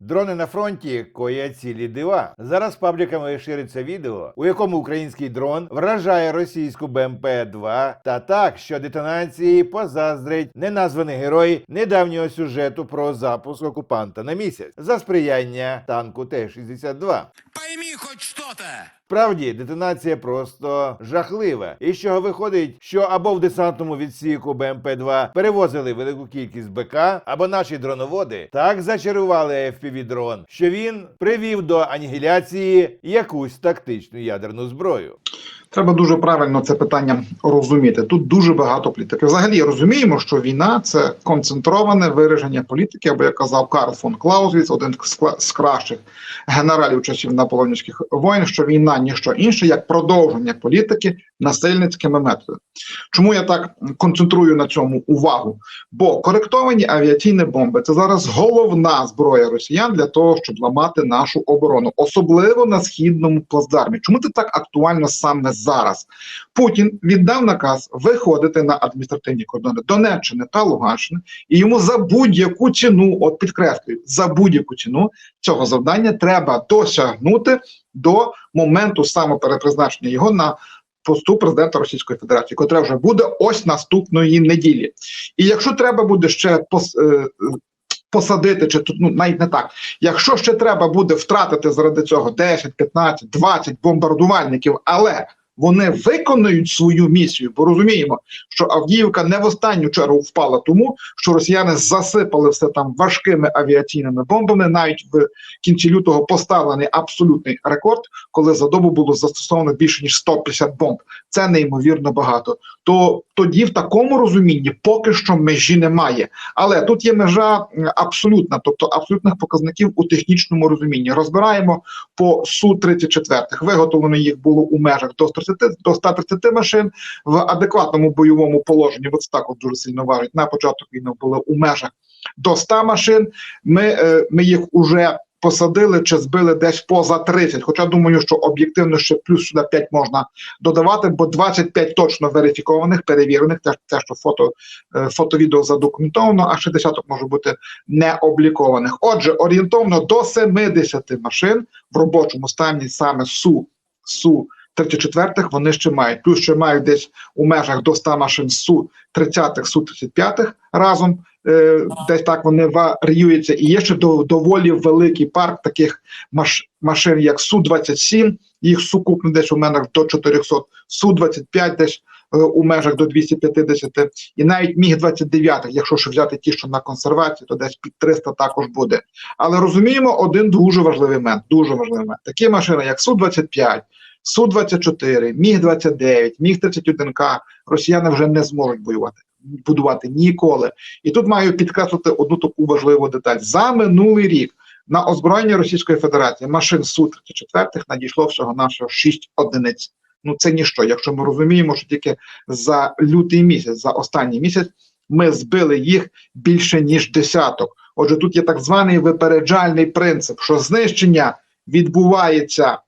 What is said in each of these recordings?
Дрони на фронті коять цілі дива. Зараз пабліками шириться відео, у якому український дрон вражає російську БМП-2 та так, що детонації позаздрить неназваний герой недавнього сюжету про запуск окупанта на місяць за сприяння танку Т-62. Пойми хоть что-то! Справді, детонація просто жахлива. І з чого виходить, що або в десантному відсіку БМП-2 перевозили велику кількість БК, або наші дроноводи так зачарували FPV-дрон, що він привів до анігіляції якусь тактичну ядерну зброю. Треба дуже правильно це питання розуміти. Тут дуже багато політики. Взагалі розуміємо, що війна це концентроване вираження політики, або як казав Карл фон Клаузвіц, один з кращих генералів часів наполеонівських воїн, що війна ніщо інше як продовження політики насильницькими методами. Чому я так концентрую на цьому увагу? Бо коректовані авіаційні бомби це зараз головна зброя росіян для того, щоб ламати нашу оборону, особливо на східному плацдармі. Чому це так актуально саме зараз? Путін віддав наказ виходити на адміністративні кордони Донеччини та Луганщини, і йому за будь-яку ціну, от підкреслюю, за будь-яку ціну цього завдання треба досягнути до моменту самоперепризначення його на посту президента Російської Федерації, котре вже буде ось наступної неділі. І якщо треба буде ще е, посадити, чи тут ну навіть не так, якщо ще треба буде втратити заради цього 10, 15, 20 бомбардувальників, але вони виконують свою місію, бо розуміємо, що Авдіївка не в останню чергу впала тому, що росіяни засипали все там важкими авіаційними бомбами. Навіть в кінці лютого поставлений абсолютний рекорд, коли за добу було застосовано більше ніж 150 бомб. Це неймовірно багато. То тоді в такому розумінні поки що межі немає. Але тут є межа абсолютна, тобто абсолютних показників у технічному розумінні. Розбираємо по су 34 Виготовлено їх було у межах до 130, до 130 машин в адекватному бойовому положенні. Бо це також дуже сильно важить. На початок війни були у межах до 100 машин. Ми, е, ми їх уже посадили чи збили десь поза 30. Хоча думаю, що об'єктивно ще плюс сюди 5 можна додавати, бо 25 точно верифікованих, перевірених, те, те що фото, е, фото-відео задокументовано, а ще десяток може бути не облікованих. Отже, орієнтовно до 70 машин в робочому стані саме су су 34-х вони ще мають. Плюс ще мають десь у межах до 100 машин су 30-х, су 35-х разом. Е, десь так вони варіюються. І є ще доволі великий парк таких маш, машин, як Су-27, їх сукупно десь у межах до 400, Су-25 десь е, у межах до 250, і навіть Міг-29, якщо ще взяти ті, що на консервації, то десь під 300 також буде. Але розуміємо один дуже важливий момент, дуже важливий момент. Такі машини, як Су-25, Су-24, Міг-29, Міг-31К, росіяни вже не зможуть воювати. Будувати ніколи, і тут маю підкреслити одну таку важливу деталь за минулий рік. На озброєння Російської Федерації машин су 34 надійшло всього нашого 6 одиниць. Ну це ніщо. Якщо ми розуміємо, що тільки за лютий місяць, за останній місяць, ми збили їх більше ніж десяток. Отже, тут є так званий випереджальний принцип, що знищення відбувається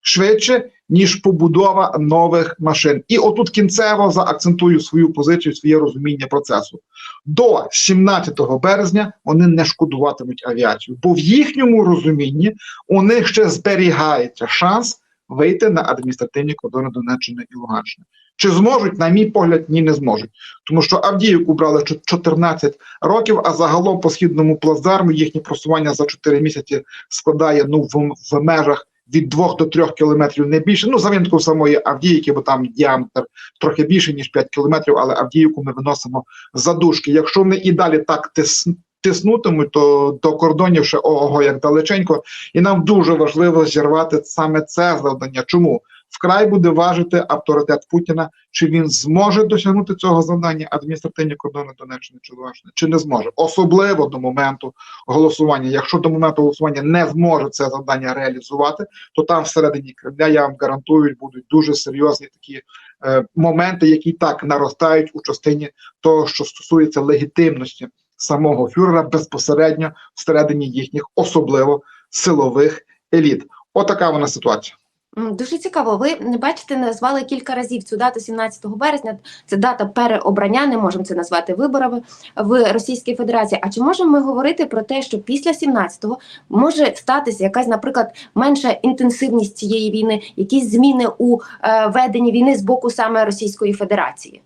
швидше, ніж побудова нових машин. І отут кінцево заакцентую свою позицію, своє розуміння процесу. До 17 березня вони не шкодуватимуть авіацію, бо в їхньому розумінні у них ще зберігається шанс вийти на адміністративні кордони Донеччини і Луганщини. Чи зможуть, на мій погляд, ні, не зможуть. Тому що Авдіївку брали чо- 14 років, а загалом по східному плацдарму їхнє просування за 4 місяці складає ну в, в межах від 2 до 3 кілометрів не більше. Ну, за винятком самої Авдіївки, бо там діаметр трохи більше, ніж 5 кілометрів, але Авдіївку ми виносимо за дужки. Якщо вони і далі так тис, тиснутимуть, то до кордонів ще ого як далеченько. І нам дуже важливо зірвати саме це завдання. Чому? Вкрай буде важити авторитет Путіна, чи він зможе досягнути цього завдання адміністративні кордони Донеччини чи Луганщини, чи не зможе, особливо до моменту голосування. Якщо до моменту голосування не зможе це завдання реалізувати, то там всередині Кремля я вам гарантую будуть дуже серйозні такі е, моменти, які так наростають у частині того, що стосується легітимності самого фюрера безпосередньо всередині їхніх особливо силових еліт. Отака вона ситуація. Дуже цікаво. Ви бачите, назвали кілька разів цю дату 17 березня. Це дата переобрання, не можемо це назвати виборами в Російській Федерації. А чи можемо ми говорити про те, що після 17-го може статися якась, наприклад, менша інтенсивність цієї війни, якісь зміни у е, веденні війни з боку саме Російської Федерації?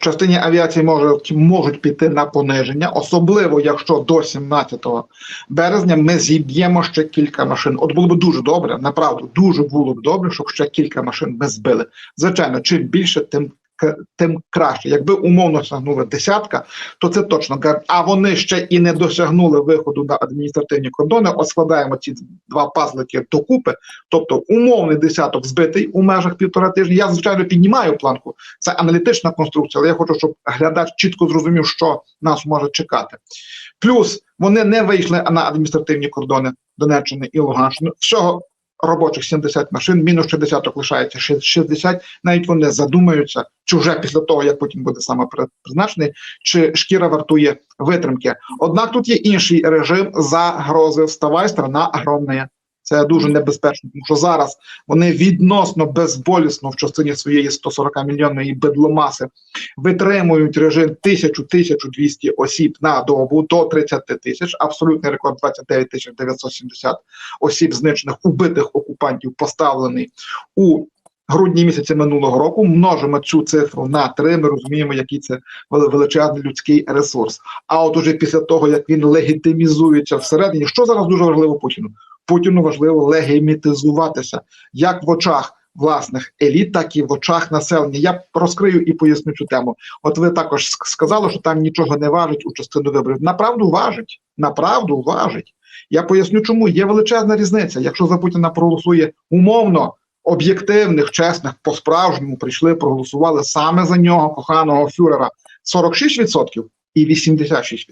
Частині авіації можуть, можуть піти на пониження, особливо якщо до 17 березня ми зіб'ємо ще кілька машин. От було б дуже добре, направду дуже було б добре, щоб ще кілька машин ми збили. Звичайно, чим більше, тим тим краще. Якби умовно сягнули десятка, то це точно А вони ще і не досягнули виходу на адміністративні кордони. От складаємо ці два пазлики докупи. Тобто умовний десяток збитий у межах півтора тижня. Я звичайно піднімаю планку. Це аналітична конструкція, але я хочу, щоб глядач чітко зрозумів, що нас може чекати. Плюс вони не вийшли на адміністративні кордони Донеччини і Луганщини. Всього робочих 70 машин, мінус 60 лишається ще 60. Навіть вони задумаються, чи вже після того, як потім буде саме призначений, чи шкіра вартує витримки. Однак тут є інший режим загрози. Вставай, страна огромна. Це дуже небезпечно, тому що зараз вони відносно безболісно в частині своєї 140 мільйонної бедломаси витримують режим 1000-1200 осіб на добу до 30 тисяч. Абсолютний рекорд 29 тисяч 970 осіб знищених убитих окупантів поставлений у грудні місяці минулого року. Множимо цю цифру на 3, Ми розуміємо, який це величезний людський ресурс. А от уже після того, як він легітимізується всередині, що зараз дуже важливо Путіну? Путіну важливо легімітизуватися як в очах власних еліт, так і в очах населення. Я розкрию і поясню цю тему. От ви також сказали, що там нічого не важить у частину виборів. Направду важить. Направду важить. Я поясню, чому є величезна різниця. Якщо за Путіна проголосує умовно об'єктивних, чесних, по-справжньому прийшли, проголосували саме за нього, коханого фюрера 46% і 86%.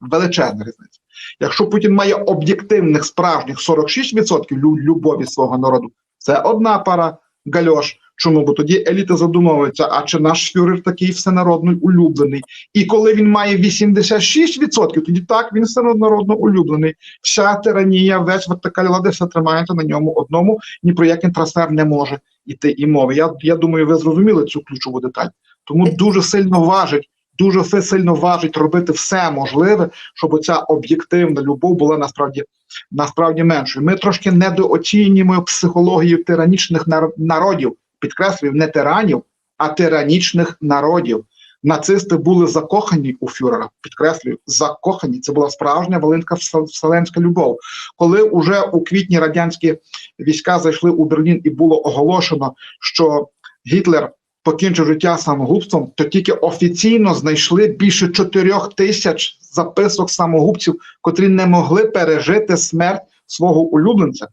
Величезна різниця. Якщо Путін має об'єктивних справжніх 46% лю- любові свого народу, це одна пара гальош. Чому? Бо тоді еліта задумується, а чи наш фюрер такий всенародний улюблений? І коли він має 86%, тоді так він всенародно улюблений. Вся тиранія, весь вертикаль влади, все тримається на ньому одному, ні про який трансфер не може йти і мови. Я, я думаю, ви зрозуміли цю ключову деталь. Тому дуже сильно важить, дуже фе- сильно важить робити все можливе, щоб ця об'єктивна любов була насправді насправді меншою. Ми трошки недооцінюємо психологію тиранічних народів. Підкреслюю, не тиранів, а тиранічних народів. Нацисти були закохані у фюрера. Підкреслюю, закохані. Це була справжня волинська вселенська любов. Коли уже у квітні радянські війська зайшли у Берлін і було оголошено, що Гітлер покінчив життя самогубством, то тільки офіційно знайшли більше чотирьох тисяч записок самогубців, котрі не могли пережити смерть свого улюбленця.